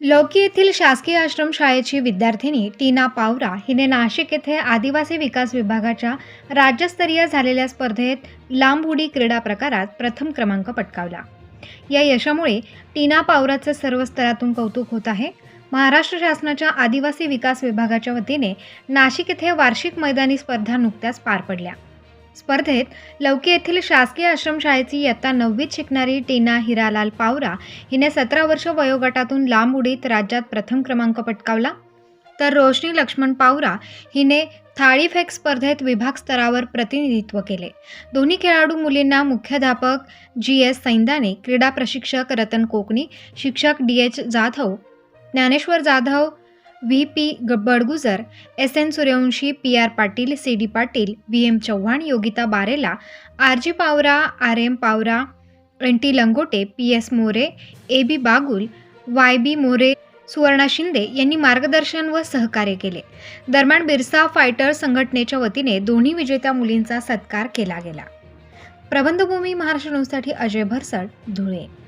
लौकी येथील शासकीय आश्रमशाळेची विद्यार्थिनी टीना पावरा हिने नाशिक येथे आदिवासी विकास विभागाच्या राज्यस्तरीय झालेल्या स्पर्धेत लांब उडी क्रीडा प्रकारात प्रथम क्रमांक पटकावला. या यशामुळे टीना पावराचे सर्व स्तरातून कौतुक होत आहे. महाराष्ट्र शासनाच्या आदिवासी विकास विभागाच्या वतीने नाशिक येथे वार्षिक मैदानी स्पर्धा नुकत्याच पार पडल्या. स्पर्धेत लौकी येथील शासकीय आश्रमशाळेची इयत्ता नववीत शिकणारी टीना हिरालाल पावरा हिने सतरा वर्ष वयोगटातून लांब उडीत राज्यात प्रथम क्रमांक पटकावला. तर रोशनी लक्ष्मण पावरा हिने थाळीफेक स्पर्धेत विभाग स्तरावर प्रतिनिधित्व केले. दोन्ही खेळाडू मुलींना मुख्याध्यापक जी एस सैंदाने क्रीडा प्रशिक्षक रतन कोकणी शिक्षक D H Jadhav Dnyaneshwar Jadhav V. P. ग Badgujar S. N. Suryavanshi P. R. Patil C. D. Patil V. M. Chavan Yogita Barela R. G. Pawara R. M. Pawara N. T. Langote P. S. More A. B. Bagul Y. B. More Suvarna Shinde यांनी मार्गदर्शन व सहकार्य केले. दरम्यान Birsa fighter संघटनेच्या वतीने दोन्ही विजेत्या मुलींचा सत्कार केला गेला. प्रबंधभूमी महाराष्ट्र न्यूजसाठी अजय भरसड धुळे.